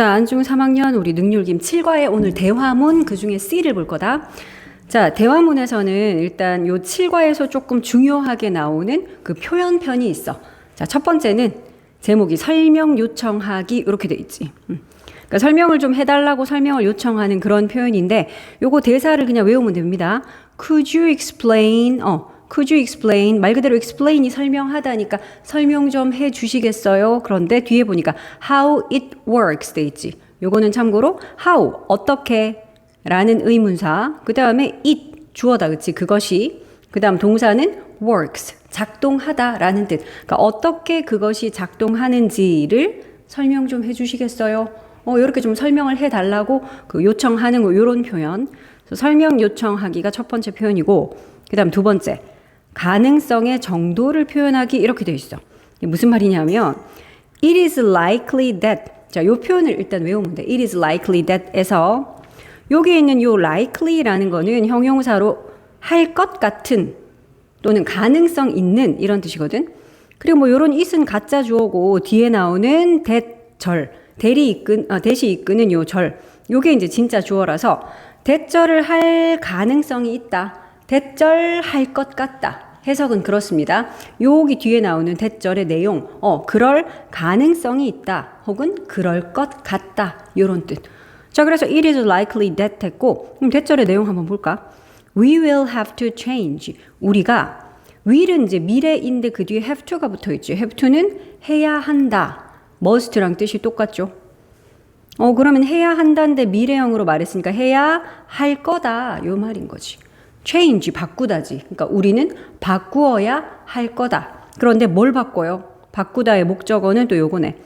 자, 안중 3학년 우리 능률김 7과의 오늘 대화문 그 중에 C를 볼 거다. 자, 대화문에서는 일단 요 7과에서 조금 중요하게 나오는 그 표현편이 있어. 자, 첫 번째는 제목이 설명 요청하기 이렇게 돼 있지. 음. 그러니까 설명을 좀 해달라고 설명을 요청하는 그런 표현인데 요거 대사를 그냥 외우면 됩니다. Could you explain? 어, Could you explain? 말 그대로 explain이 설명하다니까 설명 좀 해 주시겠어요? 그런데 뒤에 보니까 how it works 돼 있지. 요거는 참고로 how 어떻게 라는 의문사. 그 다음에 it 주어다 그치 그것이. 그 다음 동사는 works 작동하다라는 뜻. 그러니까 어떻게 그것이 작동하는지를 설명 좀 해 주시겠어요? 어, 이렇게 좀 설명을 해 달라고 그 요청하는 거 요런 표현. 설명 요청하기가 첫 번째 표현이고 그 다음 두 번째 가능성의 정도를 표현하기 이렇게 돼 있어. 무슨 말이냐면 it is likely that 자, 요 표현을 일단 외우면 돼. it is likely that에서 여기 있는 요 likely라는 거는 형용사로 할 것 같은 또는 가능성 있는 이런 뜻이거든. 그리고 뭐 요런 it은 가짜 주어고 뒤에 나오는 대절 대리 이끈 아, 대시 이끄는 요 절. 요게 이제 진짜 주어라서 대절을 할 가능성이 있다. 대절할 것 같다. 해석은 그렇습니다. 여기 뒤에 나오는 대절의 내용, 어, 그럴 가능성이 있다. 혹은 그럴 것 같다. 요런 뜻. 자, 그래서 it is likely that 했고, 그럼 대절의 내용 한번 볼까? We will have to change. 우리가 will은 이제 미래인데 그 뒤에 have to가 붙어 있지. have to는 해야 한다. must랑 뜻이 똑같죠. 어, 그러면 해야 한다인데 미래형으로 말했으니까 해야 할 거다. 요 말인 거지. Change 바꾸다지. 그러니까 우리는 바꾸어야 할 거다. 그런데 뭘 바꿔요? 바꾸다의 목적어는 또 요거네.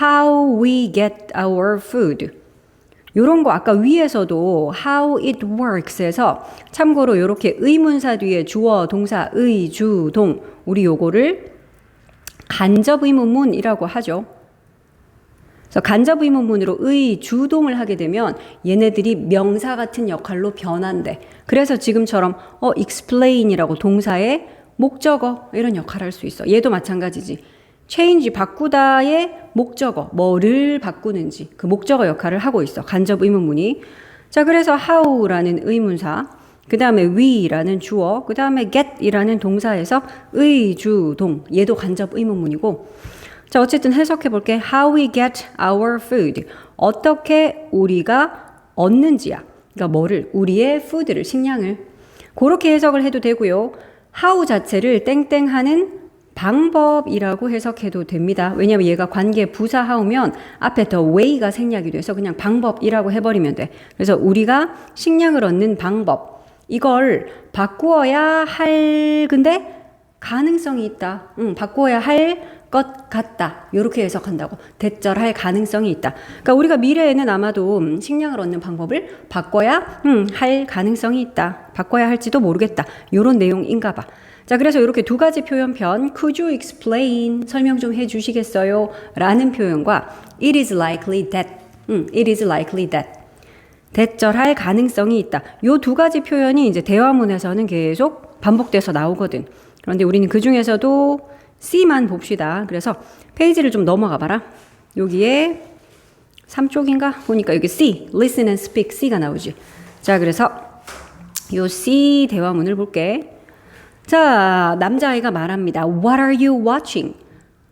How we get our food. 요런 거 아까 위에서도 how it works에서 참고로 요렇게 의문사 뒤에 주어, 동사, 의, 주, 동 우리 요거를 간접 의문문이라고 하죠. 그래서 간접 의문문으로 의, 주동을 하게 되면 얘네들이 명사 같은 역할로 변한대. 그래서 지금처럼 어 explain이라고 동사의 목적어 이런 역할을 할 수 있어. 얘도 마찬가지지. change 바꾸다의 목적어 뭐를 바꾸는지 그 목적어 역할을 하고 있어. 간접 의문문이. 자, 그래서 how라는 의문사 그 다음에 we라는 주어, 그 다음에 get이라는 동사에서 의, 주, 동. 얘도 간접 의문문이고. 자, 어쨌든 해석해 볼게. How we get our food. 어떻게 우리가 얻는지야. 그러니까 뭐를? 우리의 food를, 식량을. 그렇게 해석을 해도 되고요. how 자체를 땡땡 하는 방법이라고 해석해도 됩니다. 왜냐하면 얘가 관계 부사 하우면 앞에 더 way가 생략이 돼서 그냥 방법이라고 해버리면 돼. 그래서 우리가 식량을 얻는 방법. 이걸 바꾸어야 할, 근데 가능성이 있다. 응, 바꾸어야 할 것 같다. 이렇게 해석한다고. 대절할 가능성이 있다. 그러니까 우리가 미래에는 아마도 음, 식량을 얻는 방법을 바꿔야 음, 할 가능성이 있다. 바꿔야 할지도 모르겠다. 이런 내용인가 봐. 자, 그래서 이렇게 두 가지 표현편, could you explain? 설명 좀 해 주시겠어요? 라는 표현과 it is likely that. 음, it is likely that. 대절할 가능성이 있다. 요 두 가지 표현이 이제 대화문에서는 계속 반복돼서 나오거든. 그런데 우리는 그 중에서도 C만 봅시다. 그래서 페이지를 좀 넘어가 봐라. 여기에 3쪽인가? 보니까 여기 C, listen and speak C가 나오지. 자, 그래서 요 C 대화문을 볼게. 자, 남자아이가 말합니다. What are you watching?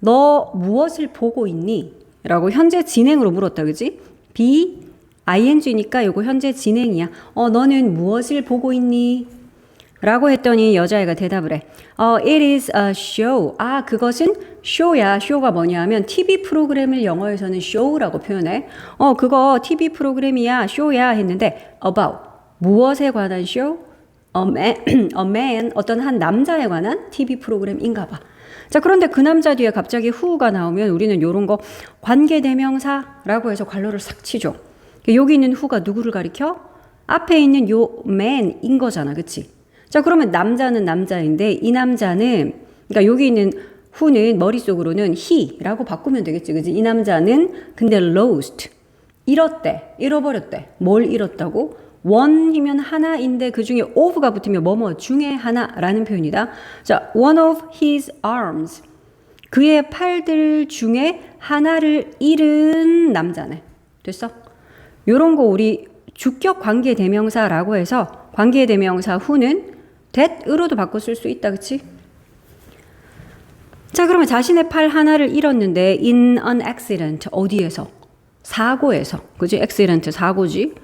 너 무엇을 보고 있니? 라고 현재 진행으로 물었다, 그지? B, ing니까 요거 현재 진행이야. 어, 너는 무엇을 보고 있니? 라고 했더니 여자애가 대답을 해. 어, it is a show. 아, 그것은 show야. show가 뭐냐 하면 TV 프로그램을 영어에서는 show라고 표현해. 어, 그거 TV 프로그램이야. show야 했는데 about 무엇에 관한 show? A man, a man 어떤 한 남자에 관한 TV 프로그램인가 봐. 자, 그런데 그 남자 뒤에 갑자기 who가 나오면 우리는 요런 거 관계대명사라고 해서 관로를 싹 치죠. 여기 있는 who가 누구를 가리켜? 앞에 있는 요 man인 거잖아. 그치? 자, 그러면 남자는 남자인데 이 남자는 그러니까 여기 있는 who는 머릿속으로는 he라고 바꾸면 되겠지. 그지? 이 남자는 근데 lost 잃었대. 잃어버렸대. 뭘 잃었다고? one이면 하나인데 그 중에 of가 붙으면 뭐뭐 중에 하나라는 표현이다. 자, one of his arms. 그의 팔들 중에 하나를 잃은 남자네. 됐어? 요런 거 우리 주격 관계 대명사라고 해서 관계 대명사 후는 that으로도 바꿔 쓸 수 있다. 그치? 자, 그러면 자신의 팔 하나를 잃었는데 in an accident 어디에서? 사고에서. 그지? accident 사고지.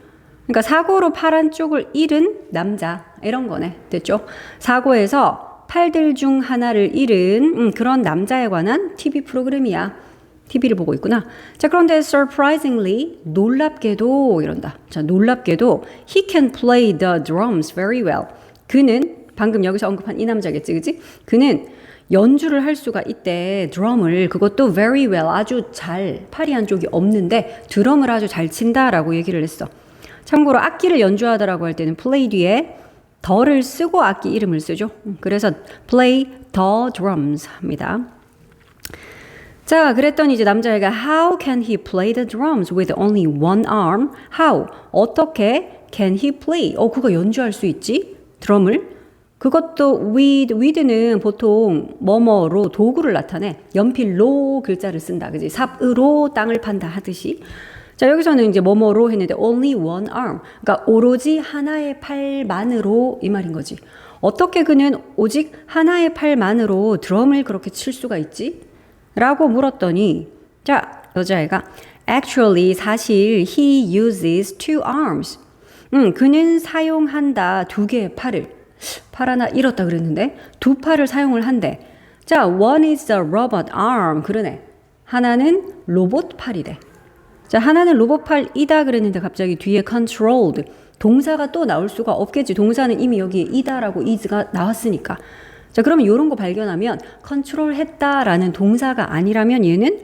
그러니까 사고로 팔 한쪽을 잃은 남자 이런 거네. 됐죠? 사고에서 팔들 중 하나를 잃은 음, 그런 남자에 관한 TV 프로그램이야. TV를 보고 있구나. 자, 그런데 surprisingly 놀랍게도 이런다. 자, 놀랍게도 he can play the drums very well. 그는 방금 여기서 언급한 이 남자겠지, 그지? 그는 연주를 할 수가 있대. 드럼을 그것도 very well 아주 잘 팔이 한쪽이 없는데 드럼을 아주 잘 친다라고 얘기를 했어. 참고로 악기를 연주하다라고 할 때는 play 뒤에 더를 쓰고 악기 이름을 쓰죠. 음, 그래서 play the drums 합니다. 자, 그랬더니 이제 남자애가 How can he play the drums with only one arm? How? 어떻게 can he play? 어, 그거 연주할 수 있지? 드럼을? 그것도 with, with는 보통 뭐뭐로 도구를 나타내. 연필로 글자를 쓴다. 그지? 삽으로 땅을 판다 하듯이. 자, 여기서는 이제 뭐뭐로 했는데 only one arm. 그러니까 오로지 하나의 팔만으로 이 말인 거지. 어떻게 그는 오직 하나의 팔만으로 드럼을 그렇게 칠 수가 있지? 라고 물었더니 자, 여자애가 actually 사실 he uses two arms. 음, 그는 사용한다 두 개의 팔을. 팔 하나 잃었다 그랬는데 두 팔을 사용을 한대. 자, one is a robot arm. 그러네. 하나는 로봇 팔이래. 자, 하나는 로봇 팔이다 그랬는데 갑자기 뒤에 controlled 동사가 또 나올 수가 없겠지. 동사는 이미 여기에 이다라고 is가 나왔으니까. 자, 그러면 이런 거 발견하면 컨트롤 했다라는 동사가 아니라면 얘는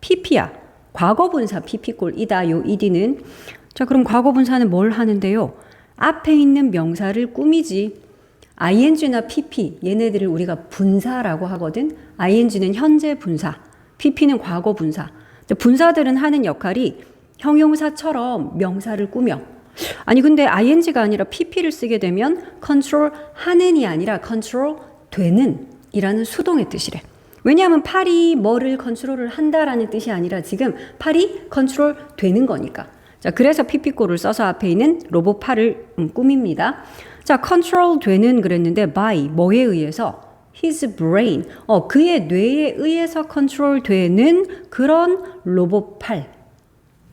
pp야. 과거분사 pp꼴이다. 요 ed는. 자, 그럼 과거분사는 뭘 하는데요? 앞에 있는 명사를 꾸미지. Ing나 pp 얘네들을 우리가 분사라고 하거든. ing는 현재 분사, pp는 과거 분사. 분사들은 하는 역할이 형용사처럼 명사를 꾸며. 아니 근데 ing가 아니라 pp를 쓰게 되면 컨트롤 하는이 아니라 컨트롤 되는 이라는 수동의 뜻이래. 왜냐하면 팔이 뭐를 컨트롤을 한다라는 뜻이 아니라 지금 팔이 컨트롤 되는 거니까. 자, 그래서 pp꼴을 써서 앞에 있는 로봇 팔을 음, 꾸밉니다. 자, 컨트롤 되는 그랬는데 by 뭐에 의해서 his brain 어 그의 뇌에 의해서 컨트롤 되는 그런 로봇 팔.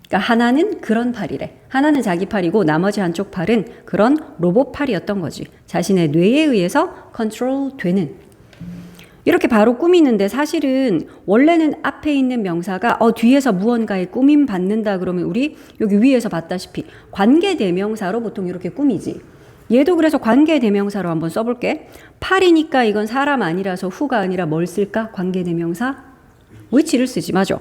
그러니까 하나는 그런 팔이래. 하나는 자기 팔이고 나머지 한쪽 팔은 그런 로봇 팔이었던 거지. 자신의 뇌에 의해서 컨트롤 되는. 이렇게 바로 꾸미는데 사실은 원래는 앞에 있는 명사가 어 뒤에서 무언가에 꾸밈 받는다 그러면 우리 여기 위에서 봤다시피 관계 대명사로 보통 이렇게 꾸미지. 얘도 그래서 관계 대명사로 한번 써볼게. 팔이니까 이건 사람 아니라서 후가 아니라 뭘 쓸까? 관계 대명사 which를 쓰지 맞아.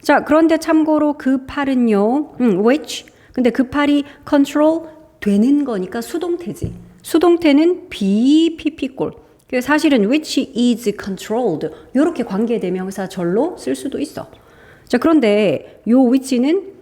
자 그런데 참고로 그 팔은요, 음, which. 근데 그 팔이 control 되는 거니까 수동태지. 수동태는 BPP꼴. 사실은 which is controlled 이렇게 관계 대명사 절로 쓸 수도 있어. 자 그런데 요 which는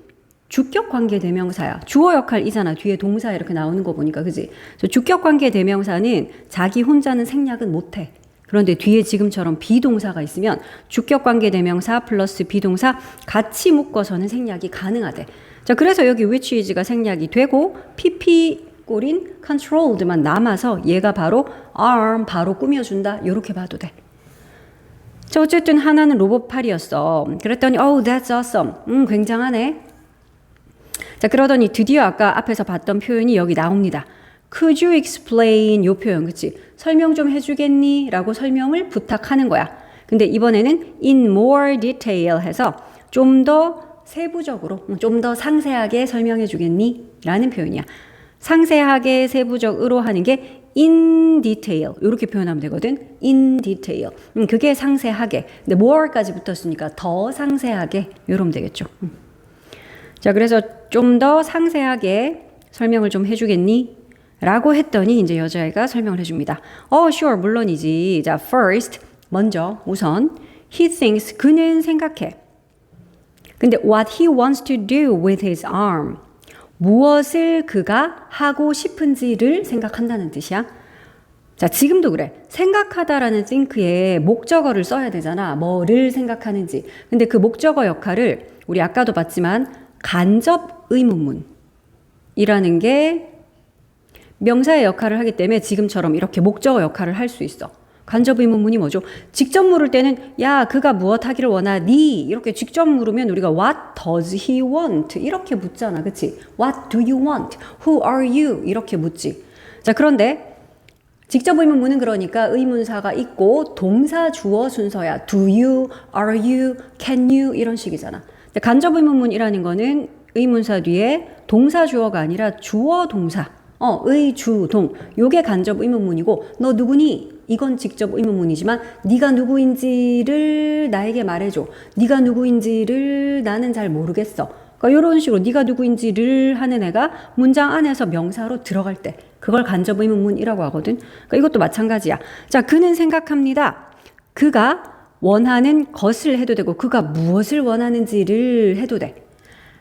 주격 관계 대명사야. 주어 역할 이잖아. 뒤에 동사 이렇게 나오는 거 보니까 그지? 주격 관계 대명사는 자기 혼자는 생략은 못 해. 그런데 뒤에 지금처럼 비동사가 있으면 주격 관계 대명사 플러스 비동사 같이 묶어서는 생략이 가능하대. 자, 그래서 여기 which is가 생략이 되고 pp 꼴인 controlled만 남아서 얘가 바로 arm 바로 꾸며준다. 이렇게 봐도 돼. 자, 어쨌든 하나는 로봇 팔이었어. 그랬더니 oh that's awesome. 음, 굉장하네. 자, 그러더니 드디어 아까 앞에서 봤던 표현이 여기 나옵니다. Could you explain 요 표현, 그치? 설명 좀 해주겠니? 라고 설명을 부탁하는 거야. 근데 이번에는 in more detail 해서 좀 더 세부적으로, 좀 더 상세하게 설명해 주겠니? 라는 표현이야. 상세하게 세부적으로 하는 게 in detail 이렇게 표현하면 되거든. in detail. 음, 그게 상세하게. 근데 more까지 붙었으니까 더 상세하게 이러면 되겠죠. 음. 자, 그래서 좀 더 상세하게 설명을 좀 해주겠니? 라고 했더니 이제 여자애가 설명을 해줍니다. 어, sure, 물론이지. 자, first, 먼저, 우선, he thinks, 그는 생각해. 근데 what he wants to do with his arm. 무엇을 그가 하고 싶은지를 생각한다는 뜻이야. 자, 지금도 그래. 생각하다라는 think에 목적어를 써야 되잖아. 뭐를 생각하는지. 근데 그 목적어 역할을 우리 아까도 봤지만 간접 의문문이라는 게 명사의 역할을 하기 때문에 지금처럼 이렇게 목적어 역할을 할 수 있어. 간접 의문문이 뭐죠? 직접 물을 때는 야 그가 무엇 하기를 원하니 이렇게 직접 물으면 우리가 What does he want 이렇게 묻잖아, 그렇지? What do you want? Who are you? 이렇게 묻지. 자 그런데 직접 의문문은 그러니까 의문사가 있고 동사 주어 순서야. Do you, are you, can you 이런 식이잖아. 간접 의문문이라는 거는 의문사 뒤에 동사 주어가 아니라 주어 동사. 어, 의, 주, 동. 요게 간접 의문문이고 너 누구니? 이건 직접 의문문이지만 네가 누구인지를 나에게 말해줘. 네가 누구인지를 나는 잘 모르겠어. 그러니까 이런 식으로 네가 누구인지를 하는 애가 문장 안에서 명사로 들어갈 때 그걸 간접 의문문이라고 하거든. 그러니까 이것도 마찬가지야. 자, 그는 생각합니다. 그가 원하는 것을 해도 되고 그가 무엇을 원하는지를 해도 돼.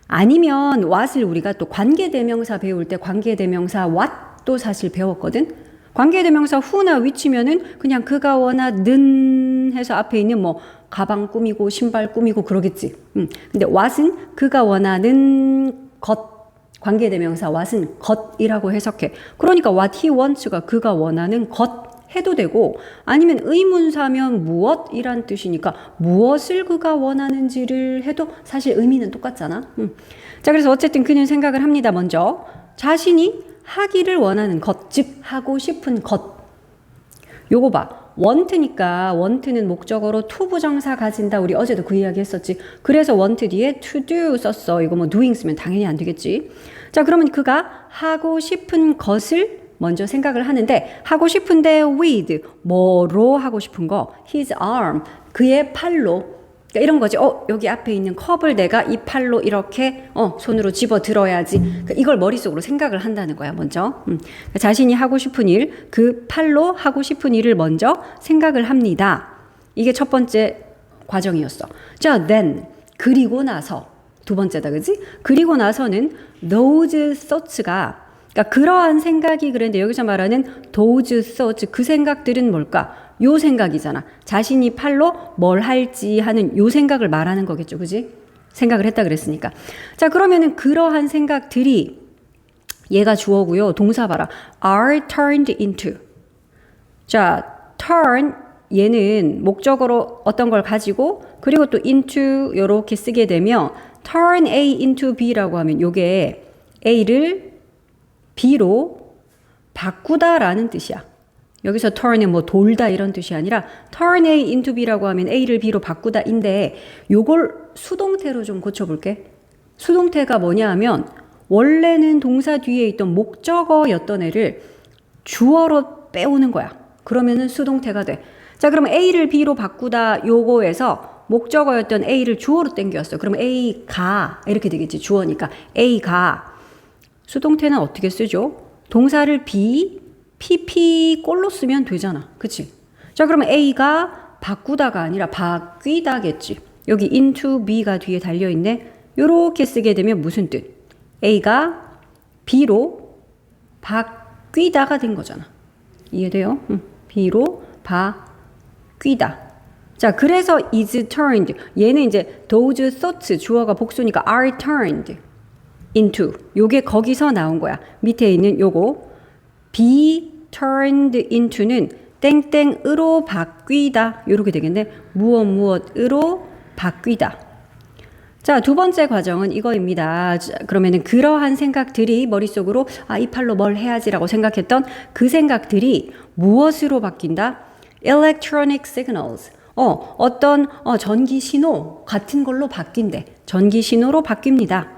아니면 what을 우리가 또 관계대명사 배울 때 관계대명사 what도 사실 배웠거든. 관계대명사 who나 which면은 그냥 그가 원하는 해서 앞에 있는 뭐 가방 꾸미고 신발 꾸미고 그러겠지. 음. 근데 what은 그가 원하는 것 관계대명사 what은 것이라고 해석해. 그러니까 what he wants가 그가 원하는 것 해도 되고 아니면 의문사면 무엇이란 뜻이니까 무엇을 그가 원하는지를 해도 사실 의미는 똑같잖아. 음. 자 그래서 어쨌든 그는 생각을 합니다. 먼저 자신이 하기를 원하는 것, 즉 하고 싶은 것. 요거 봐. 원트니까 원트는 목적어로 to 부정사 가진다. 우리 어제도 그 이야기 했었지. 그래서 원트 뒤에 to do 썼어. 이거 뭐 doing 쓰면 당연히 안 되겠지. 자, 그러면 그가 하고 싶은 것을 먼저 생각을 하는데 하고 싶은데 with 뭐로 하고 싶은 거 his arm 그의 팔로 그러니까 이런 거지. 어, 여기 앞에 있는 컵을 내가 이 팔로 이렇게 어, 손으로 집어 들어야지. 그러니까 이걸 머릿속으로 생각을 한다는 거야, 먼저. 음. 그러니까 자신이 하고 싶은 일, 그 팔로 하고 싶은 일을 먼저 생각을 합니다. 이게 첫 번째 과정이었어. 자, then 그리고 나서 두 번째다, 그지? 그리고 나서는 those thoughts가 그러니까 그러한 생각이 그랬는데 여기서 말하는 those thoughts 그 생각들은 뭘까? 요 생각이잖아. 자신이 팔로 뭘 할지 하는 요 생각을 말하는 거겠죠. 그지? 생각을 했다 그랬으니까. 자, 그러면은 그러한 생각들이 얘가 주어고요. 동사 봐라. are turned into. 자, turn 얘는 목적으로 어떤 걸 가지고 그리고 또 into 요렇게 쓰게 되면 turn A into B라고 하면 요게 A를 B로 바꾸다라는 뜻이야. 여기서 turn은 뭐 돌다 이런 뜻이 아니라 turn A into B라고 하면 A를 B로 바꾸다인데 요걸 수동태로 좀 고쳐볼게. 수동태가 뭐냐 하면 원래는 동사 뒤에 있던 목적어였던 애를 주어로 빼오는 거야. 그러면은 수동태가 돼. 자, 그럼 A를 B로 바꾸다 요거에서 목적어였던 A를 주어로 땡겼어. 그럼 A가 이렇게 되겠지. 주어니까 A가 수동태는 어떻게 쓰죠? 동사를 be, pp 꼴로 쓰면 되잖아. 그치? 자, 그러면 A가 바꾸다가 아니라 바뀌다겠지. 여기 into B가 뒤에 달려있네. 요렇게 쓰게 되면 무슨 뜻? A가 B로 바뀌다가 된 거잖아. 이해돼요? 응. B로 바뀌다. 자, 그래서 is turned. 얘는 이제 those thoughts 주어가 복수니까 are turned into. 요게 거기서 나온 거야. 밑에 있는 요거 be turned into는 땡땡으로 바뀌다. 요렇게 되겠네. 무엇 무엇으로 바뀌다. 자, 두 번째 과정은 이거입니다. 자, 그러면은 그러한 생각들이 머릿속으로 아, 이 팔로 뭘 해야지라고 생각했던 그 생각들이 무엇으로 바뀐다? electronic signals. 어, 어떤 어, 전기 신호 같은 걸로 바뀐대. 전기 신호로 바뀝니다.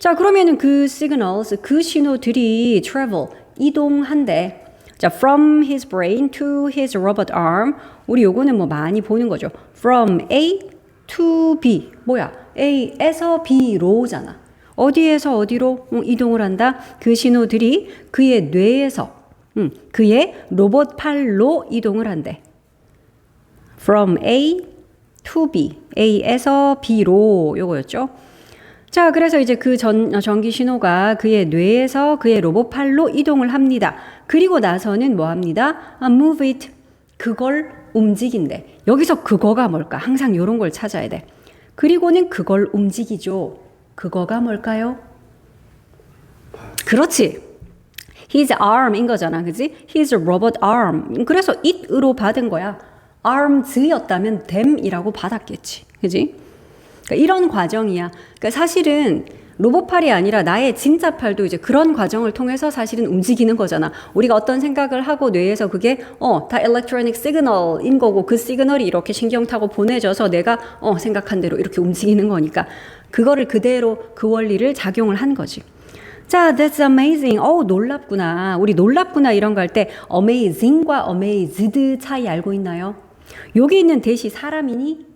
자, 그러면은 그 signals, 그 신호들이 travel, 이동한대. 자, from his brain to his robot arm. 우리 요거는 뭐 많이 보는 거죠. from A to B. 뭐야? A에서 B로잖아. 어디에서 어디로 음, 이동을 한다? 그 신호들이 그의 뇌에서 음, 그의 로봇 팔로 이동을 한대. From A to B. A에서 B로 요거였죠. 자, 그래서 이제 그 전, 전기 신호가 그의 뇌에서 그의 로봇 팔로 이동을 합니다. 그리고 나서는 뭐 합니다? 아, move it. 그걸 움직인대. 여기서 그거가 뭘까? 항상 이런 걸 찾아야 돼. 그리고는 그걸 움직이죠. 그거가 뭘까요? 그렇지. His arm인 거잖아, 그지? His robot arm. 그래서 it으로 받은 거야. arms였다면 them이라고 받았겠지, 그지? 그러니까 이런 과정이야. 그러니까 사실은 로봇팔이 아니라 나의 진짜 팔도 이제 그런 과정을 통해서 사실은 움직이는 거잖아. 우리가 어떤 생각을 하고 뇌에서 그게 어, 다 일렉트로닉 시그널인 거고 그 시그널이 이렇게 신경 타고 보내져서 내가 어, 생각한 대로 이렇게 움직이는 거니까 그거를 그대로 그 원리를 작용을 한 거지. 자, that's amazing. 어, 놀랍구나. 우리 놀랍구나 이런 거 할 때 amazing과 amazed 차이 알고 있나요? 여기 있는 대시 사람이니?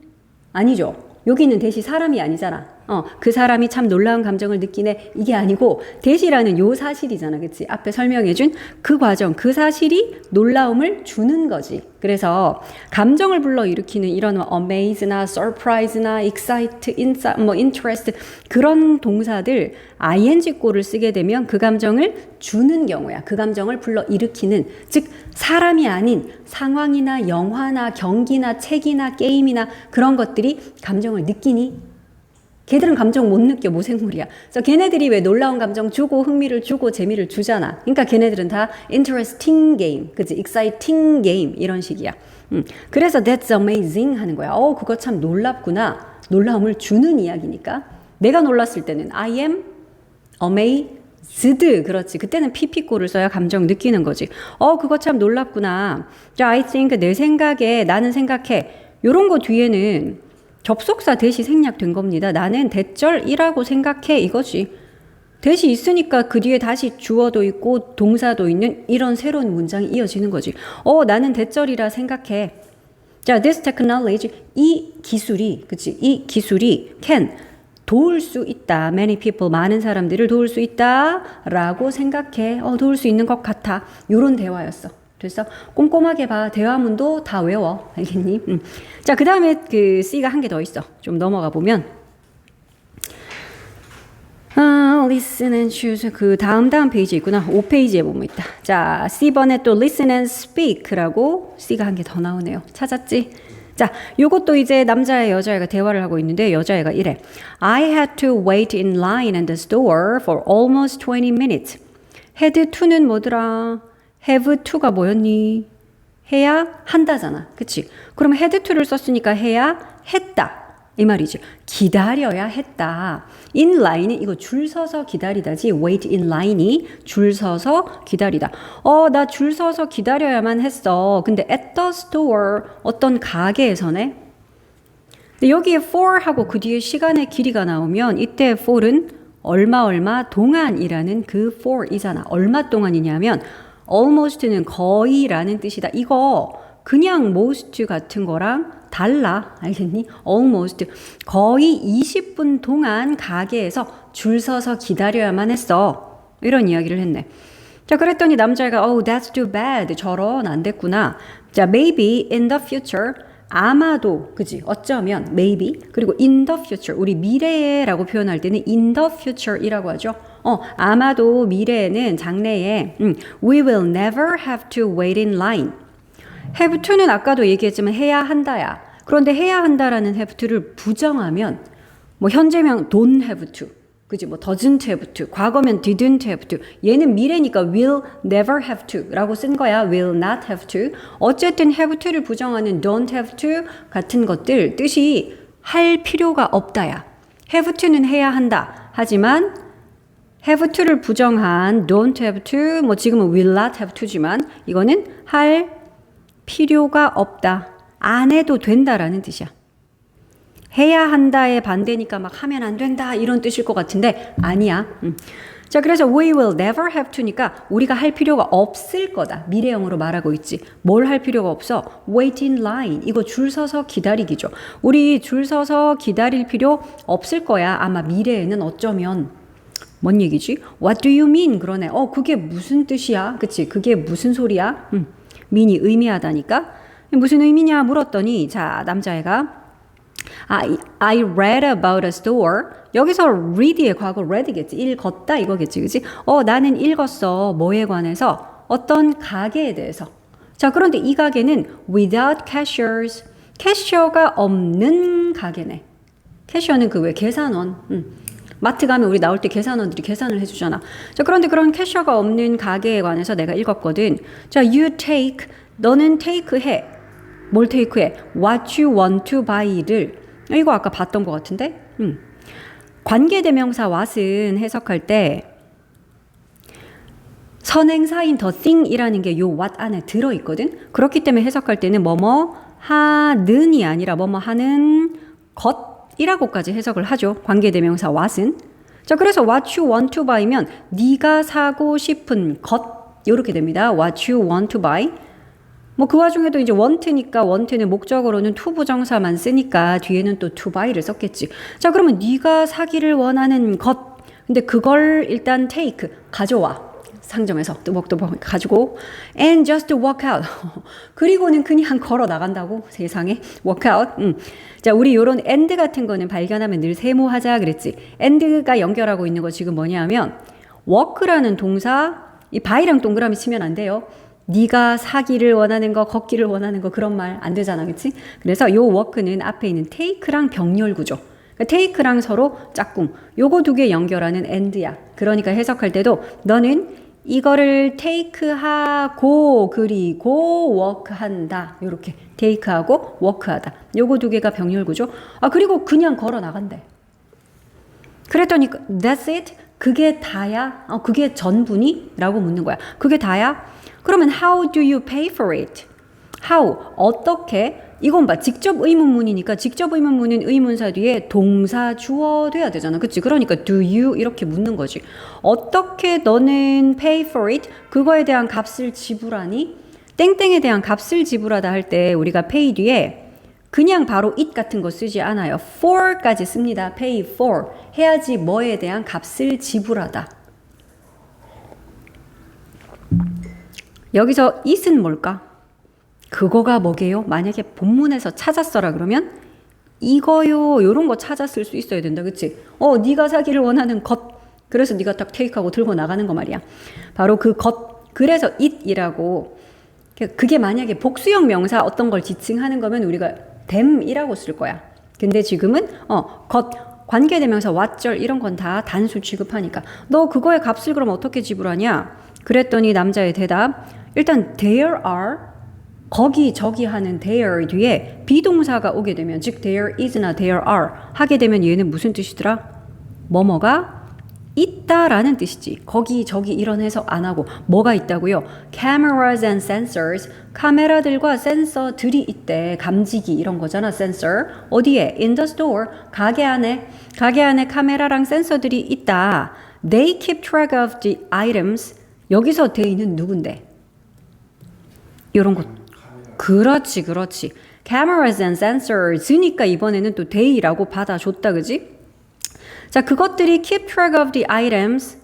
아니죠. 여기 있는 대시 사람이 아니잖아. 어, 그 사람이 참 놀라운 감정을 느끼네. 이게 아니고 대시라는 요 사실이잖아. 그치? 앞에 설명해준 그 과정, 그 사실이 놀라움을 주는 거지. 그래서 감정을 불러일으키는 이런 뭐 amaze나 surprise나 excite, insight, 뭐 interest 그런 동사들 ing꼴을 쓰게 되면 그 감정을 주는 경우야. 그 감정을 불러일으키는 즉 사람이 아닌 상황이나 영화나 경기나 책이나 게임이나 그런 것들이 감정을 느끼니 걔들은 감정 못 느껴 모생물이야. 그래서 걔네들이 왜 놀라운 감정 주고 흥미를 주고 재미를 주잖아. 그러니까 걔네들은 다 interesting game, 그지? exciting game 이런 식이야. 음, 그래서 that's amazing 하는 거야. 어, 그거 참 놀랍구나. 놀라움을 주는 이야기니까. 내가 놀랐을 때는 I am amazed. 그렇지. 그때는 PP꼬를 써야 감정 느끼는 거지. 어, 그거 참 놀랍구나. 자, I think 내 생각에 나는 생각해. 요런 거 뒤에는 접속사 대시 생략된 겁니다. 나는 대절이라고 생각해 이거지. 대시 있으니까 그 뒤에 다시 주어도 있고 동사도 있는 이런 새로운 문장이 이어지는 거지. 어, 나는 대절이라 생각해. 자, this technology 이 기술이 그치 이 기술이 can 도울 수 있다. many people 많은 사람들을 도울 수 있다라고 생각해. 어, 도울 수 있는 것 같아. 요런 대화였어. 됐어? 꼼꼼하게 봐. 대화문도 다 외워. 알겠니? 음. 자, 그 다음에 그 C가 한 개 더 있어. 좀 넘어가 보면. 아, listen and choose. 그 다음 다음 페이지 있구나. 5페이지에 보면 있다. 자, C번에 또 listen and speak라고 C가 한 개 더 나오네요. 찾았지? 자, 요것도 이제 남자애 여자애가 대화를 하고 있는데 여자애가 이래. I had to wait in line at the store for almost 20 minutes. had to는 뭐더라? Have to가 뭐였니? 해야 한다잖아. 그치? 그럼 had to를 썼으니까 해야 했다. 이 말이지. 기다려야 했다. in line은 이거 줄 서서 기다리다지. wait in line이 줄 서서 기다리다. 어, 나 줄 서서 기다려야만 했어. 근데 at the store 어떤 가게에서네. 근데 여기에 for 하고 그 뒤에 시간의 길이가 나오면 이때 for은 얼마 얼마 동안이라는 그 for이잖아. 얼마 동안이냐면 almost는 거의라는 뜻이다. 이거 그냥 most 같은 거랑 달라. 알겠니? almost. 거의 20분 동안 가게에서 줄 서서 기다려야만 했어. 이런 이야기를 했네. 자, 그랬더니 남자애가, oh, that's too bad. 저런, 안 됐구나. 자, maybe in the future. 아마도, 그지? 어쩌면, maybe. 그리고 in the future. 우리 미래에 라고 표현할 때는 in the future이라고 하죠. 어, 아마도 미래에는 장래에, 음, we will never have to wait in line. have to는 아까도 얘기했지만 해야 한다야. 그런데 해야 한다라는 have to를 부정하면 뭐 현재명 don't have to. 그지 뭐 doesn't have to. 과거면 didn't have to. 얘는 미래니까 will never have to라고 쓴 거야. will not have to. 어쨌든 have to를 부정하는 don't have to 같은 것들 뜻이 할 필요가 없다야. have to는 해야 한다. 하지만 have to를 부정한 don't have to 뭐 지금은 will not have to지만 이거는 할 필요가 없다. 안 해도 된다라는 뜻이야. 해야 한다의 반대니까 막 하면 안 된다 이런 뜻일 것 같은데 아니야. 음. 자 그래서 we will never have to니까 우리가 할 필요가 없을 거다. 미래형으로 말하고 있지. 뭘 할 필요가 없어? wait in line. 이거 줄 서서 기다리기죠. 우리 줄 서서 기다릴 필요 없을 거야. 아마 미래에는 어쩌면 뭔 얘기지? What do you mean? 그러네. 어, 그게 무슨 뜻이야? 그치? 그게 무슨 소리야? 음, mean이 의미하다니까? 무슨 의미냐 물었더니, 자, 남자애가 I, I read about a store. 여기서 read의 과거 read겠지. 읽었다 이거겠지. 그지? 어, 나는 읽었어. 뭐에 관해서? 어떤 가게에 대해서. 자, 그런데 이 가게는 without cashiers. 캐셔가 없는 가게네. 캐셔는 그 왜 계산원. 음. 마트 가면 우리 나올 때 계산원들이 계산을 해주잖아. 자, 그런데 그런 캐셔가 없는 가게에 관해서 내가 읽었거든. 자, you take, 너는 take 해. 뭘 take 해? What you want to buy를. 이거 아까 봤던 것 같은데? 음. 관계대명사 what은 해석할 때 선행사인 the thing이라는 게 요 what 안에 들어있거든. 그렇기 때문에 해석할 때는 뭐뭐 하는이 아니라 뭐뭐 하는 것 이라고까지 해석을 하죠. 관계대명사 what은. 자, 그래서 what you want to buy면 네가 사고 싶은 것 이렇게 됩니다. what you want to buy. 뭐 그 와중에도 이제 want니까 want는 목적어로는 to 부정사만 쓰니까 뒤에는 또 to buy를 썼겠지. 자, 그러면 네가 사기를 원하는 것. 근데 그걸 일단 take 가져와. 상점에서 뚜벅뚜벅 가지고 and just walk out. 그리고는 그냥 걸어 나간다고 세상에 walk out. 음. 자, 우리 요런 and 같은 거는 발견하면 늘 세모하자 그랬지. and가 연결하고 있는 거 지금 뭐냐면 walk라는 동사 이 by랑 동그라미 치면 안 돼요. 네가 사기를 원하는 거, 걷기를 원하는 거 그런 말 안 되잖아, 그렇지? 그래서 요 work는 앞에 있는 take랑 병렬 구조. take랑 서로 짝꿍. 요거 두 개 연결하는 and야. 그러니까 해석할 때도 너는 이거를 take하고 그리고 work한다. 요렇게 take하고 work하다. 요거 두 개가 병렬 구조. 아 그리고 그냥 걸어 나간대. 그랬더니 that's it. 그게 다야? 어, 그게 전부니? 라고 묻는 거야. 그게 다야? 그러면 how do you pay for it? How? 어떻게? 이건 봐. 직접 의문문이니까 직접 의문문은 의문사 뒤에 동사 주어 돼야 되잖아. 그치? 그러니까 do you 이렇게 묻는 거지. 어떻게 너는 pay for it? 그거에 대한 값을 지불하니? 땡땡에 대한 값을 지불하다 할 때 우리가 pay 뒤에 그냥 바로 it 같은 거 쓰지 않아요. for까지 씁니다. pay for. 해야지 뭐에 대한 값을 지불하다. 여기서 it은 뭘까? 그거가 뭐게요? 만약에 본문에서 찾았어라 그러면 이거요 요런 거 찾았을 수 있어야 된다. 그치? 어 네가 사기를 원하는 것. 그래서 네가 딱 테이크하고 들고 나가는 거 말이야. 바로 그 것 그래서 it이라고. 그게 만약에 복수형 명사 어떤 걸 지칭하는 거면 우리가 them이라고 쓸 거야. 근데 지금은 어 것 관계대명사 왓절 이런 건 다 단수 취급하니까. 너 그거의 값을 그럼 어떻게 지불하냐? 그랬더니 남자의 대답. 일단 there are 거기 저기 하는 there 뒤에 비동사가 오게 되면 즉 there is나 there are 하게 되면 얘는 무슨 뜻이더라? 뭐뭐가 있다라는 뜻이지. 거기 저기 이런 해석 안 하고 뭐가 있다고요? cameras and sensors 카메라들과 센서들이 있대. 감지기 이런 거잖아. sensor 어디에? in the store 가게 안에 가게 안에 카메라랑 센서들이 있다. They keep track of the items 여기서 they는 누군데? 이런 것 그렇지, 그렇지. cameras and sensors니까 이번에는 또 they라고 받아줬다, 그지? 자, 그것들이 keep track of the items.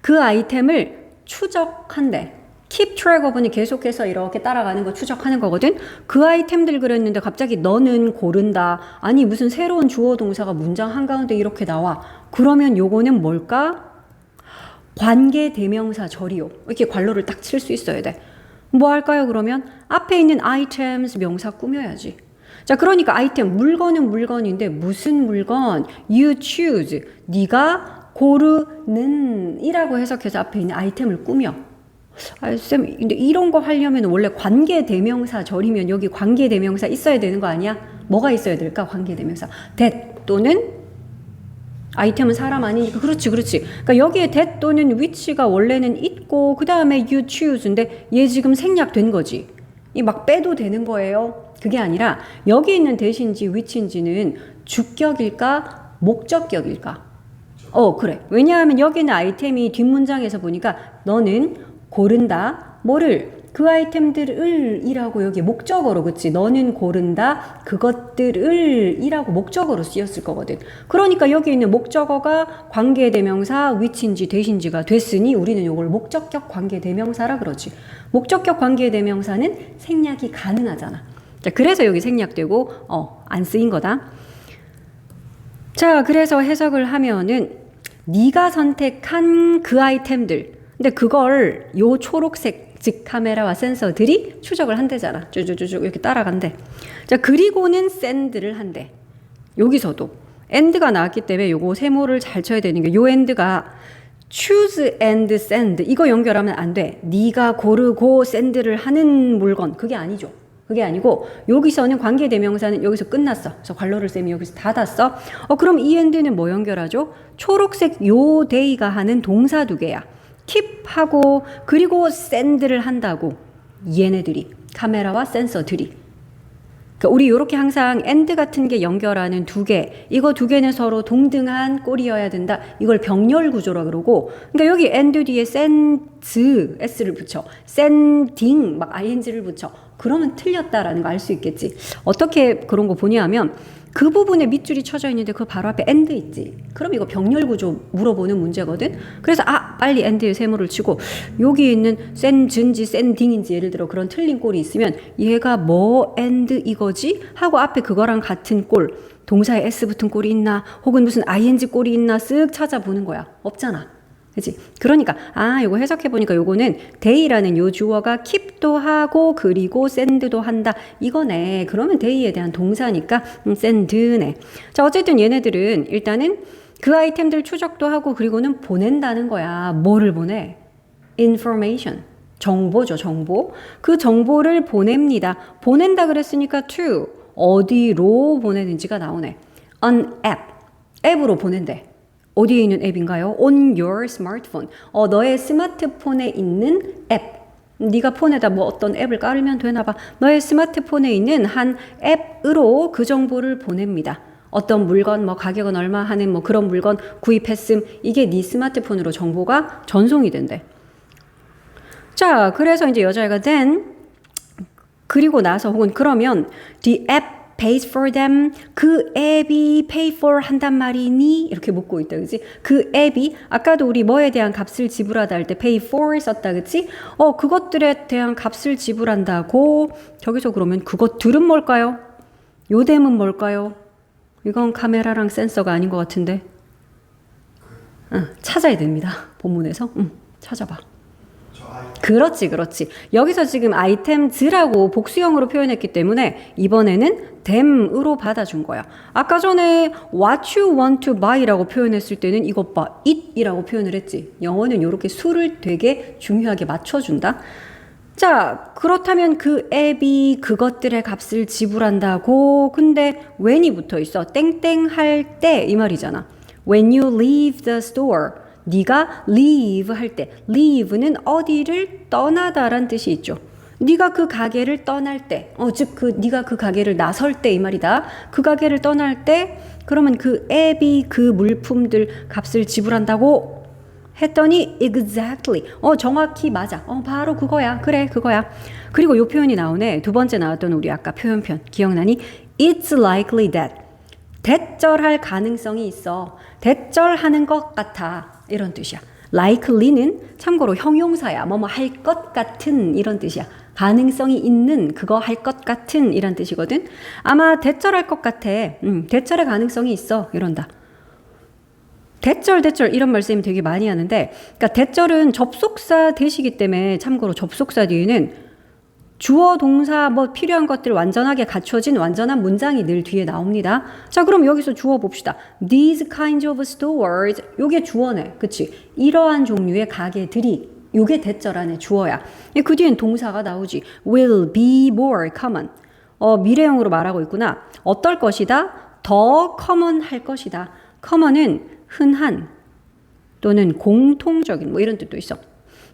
그 아이템을 추적한대. keep track of는 계속해서 이렇게 따라가는 거 추적하는 거거든. 그 아이템들 그랬는데 갑자기 너는 고른다. 아니 무슨 새로운 주어 동사가 문장 한가운데 이렇게 나와. 그러면 요거는 뭘까? 관계 대명사 절이요. 이렇게 관로를 딱 칠 수 있어야 돼. 뭐 할까요, 그러면? 앞에 있는 items 명사 꾸며야지. 자, 그러니까 아이템, 물건은 물건인데 무슨 물건? You choose. 네가 고르는 이라고 해석해서 앞에 있는 아이템을 꾸며. 아, 쌤, 근데 이런 거 하려면 원래 관계 대명사 절이면 여기 관계 대명사 있어야 되는 거 아니야? 뭐가 있어야 될까? 관계 대명사. that 또는 아이템은 사람 아니니까. 그렇지 그렇지. 그러니까 여기에 that 또는 which가 원래는 있고 그 다음에 you choose인데 얘 지금 생략된 거지. 이 막 빼도 되는 거예요. 그게 아니라 여기 있는 대신지 which인지는 주격일까 목적격일까? 어 그래. 왜냐하면 여기는 아이템이 뒷문장에서 보니까 너는 고른다 뭐를 그 아이템들을 이라고 여기 목적어로 그치? 너는 고른다. 그것들을 이라고 목적어로 쓰였을 거거든. 그러니까 여기 있는 목적어가 관계대명사 위치인지 대신지가 됐으니 우리는 이걸 목적격 관계대명사라 그러지. 목적격 관계대명사는 생략이 가능하잖아. 자 그래서 여기 생략되고 어 안 쓰인 거다. 자 그래서 해석을 하면은 네가 선택한 그 아이템들. 근데 그걸 요 초록색 즉 카메라와 센서들이 추적을 한대잖아. 쭉쭉쭉 이렇게 따라간대. 자 그리고는 샌드를 한대. 여기서도 and가 나왔기 때문에 요거 세모를 잘 쳐야 되는 게요 and가 choose and send 이거 연결하면 안 돼. 네가 고르고 send를 하는 물건 그게 아니죠. 그게 아니고 여기서는 관계 대명사는 여기서 끝났어. 그래서 관로를 쌤이 여기서 닫았어. 어 그럼 이 and는 뭐 연결하죠? 초록색 요 day가 하는 동사 두 개야. Keep 하고 그리고 send를 한다고 얘네들이 카메라와 센서들이 그러니까 우리 이렇게 항상 and 같은 게 연결하는 두 개, 이거 두 개는 서로 동등한 꼴이어야 된다. 이걸 병렬 구조라 그러고, 그러니까 여기 and 뒤에 send s를 붙여, sending 막 ing를 붙여. 그러면 틀렸다라는 거 알 수 있겠지. 어떻게 그런 거 보냐 하면 그 부분에 밑줄이 쳐져 있는데 그 바로 앞에 and 있지. 그럼 이거 병렬 구조 물어보는 문제거든. 그래서 아 빨리 and의 세모를 치고 여기 있는 send인지 sending인지 예를 들어 그런 틀린 꼴이 있으면 얘가 뭐 and 이거지 하고 앞에 그거랑 같은 꼴 동사에 s 붙은 꼴이 있나 혹은 무슨 ing 꼴이 있나 쓱 찾아보는 거야. 없잖아. 그지? 그러니까 아 요거 해석해 보니까 요거는 day라는 요 주어가 keep도 하고 그리고 send도 한다 이거네. 그러면 day에 대한 동사니까 음, send네. 자 어쨌든 얘네들은 일단은 그 아이템들 추적도 하고 그리고는 보낸다는 거야. 뭐를 보내? information. 정보죠, 정보. 그 정보를 보냅니다. 보낸다 그랬으니까 to 어디로 보내는지가 나오네. an app. 앱으로 보낸대. 어디에 있는 앱인가요? On your smartphone. 어, 너의 스마트폰에 있는 앱. 네가 폰에다 뭐 어떤 앱을 깔으면 되나 봐. 너의 스마트폰에 있는 한 앱으로 그 정보를 보냅니다. 어떤 물건 뭐 가격은 얼마 하는 뭐 그런 물건 구입했음 이게 네 스마트폰으로 정보가 전송이 된대. 자, 그래서 이제 여자애가 then 그리고 나서 혹은 그러면 the app pays for them 그 앱이 pay for 한단 말이니? 이렇게 묻고 있다 그지 그 앱이 아까도 우리 뭐에 대한 값을 지불하다 할 때 pay for 썼다 그치? 어 그것들에 대한 값을 지불한다고? 저기서 그러면 그것들은 뭘까요? 요댐은 뭘까요? 이건 카메라랑 센서가 아닌 것 같은데. 응, 찾아야 됩니다 본문에서. 응, 찾아봐 그렇지, 그렇지. 여기서 지금 아이템즈라고 복수형으로 표현했기 때문에 이번에는 them으로 받아준 거야. 아까 전에 what you want to buy라고 표현했을 때는 이것 봐, it이라고 표현을 했지. 영어는 이렇게 수를 되게 중요하게 맞춰준다. 자, 그렇다면 그 앱이 그것들의 값을 지불한다고. 근데 when이 붙어 있어. 땡땡 할 때 이 말이잖아. When you leave the store. 네가 leave 할 때 leave는 어디를 떠나다란 뜻이 있죠. 네가 그 가게를 떠날 때, 어, 즉, 그, 네가 그 가게를 나설 때 이 말이다. 그 가게를 떠날 때, 그러면 그 앱이 그 물품들 값을 지불한다고 했더니 exactly, 어, 정확히 맞아. 어, 바로 그거야. 그래, 그거야. 그리고 요 표현이 나오네. 두 번째 나왔던 우리 아까 표현편. 기억나니? It's likely that. 대절할 가능성이 있어. 대절하는 것 같아. 이런 뜻이야. likely는 참고로 형용사야. 뭐뭐 할 것 같은 이런 뜻이야. 가능성이 있는 그거 할 것 같은 이란 뜻이거든. 아마 대절할 것 같아. 음, 대절의 가능성이 있어. 이런다. 대절 대절 이런 말씀 되게 많이 하는데 그러니까 대절은 접속사 대시기 때문에 참고로 접속사 뒤에는 주어 동사 뭐 필요한 것들 완전하게 갖춰진 완전한 문장이 늘 뒤에 나옵니다. 자, 그럼 여기서 주어 봅시다. These kinds of stores. 요게 주어네. 그치? 이러한 종류의 가게들이 요게 대절 안에 주어야. 그 뒤엔 동사가 나오지. will be more common. 어, 미래형으로 말하고 있구나. 어떨 것이다? 더 common 할 것이다. common은 흔한 또는 공통적인 뭐 이런 뜻도 있어.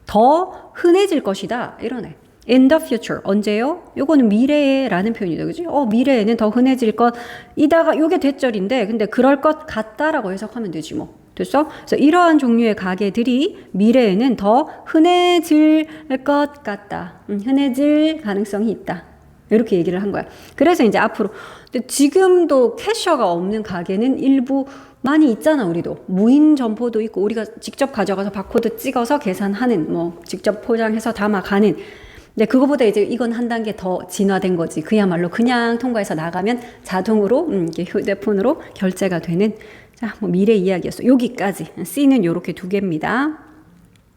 더 흔해질 것이다. 이러네. In the future 언제요? 요거는 미래에라는 표현이죠, 그지? 어 미래에는 더 흔해질 것 이다가 요게 대절인데 근데 그럴 것 같다라고 해석하면 되지 뭐. 됐어? 그래서 이러한 종류의 가게들이 미래에는 더 흔해질 것 같다. 음, 흔해질 가능성이 있다. 이렇게 얘기를 한 거야. 그래서 이제 앞으로 근데 지금도 캐셔가 없는 가게는 일부 많이 있잖아 우리도 무인 점포도 있고 우리가 직접 가져가서 바코드 찍어서 계산하는 뭐 직접 포장해서 담아가는 근데 그거보다 이제 이건 한 단계 더 진화된 거지. 그야말로 그냥 통과해서 나가면 자동으로 음, 이렇게 휴대폰으로 결제가 되는 자, 뭐 미래 이야기였어. 여기까지. C는 요렇게 두 개입니다.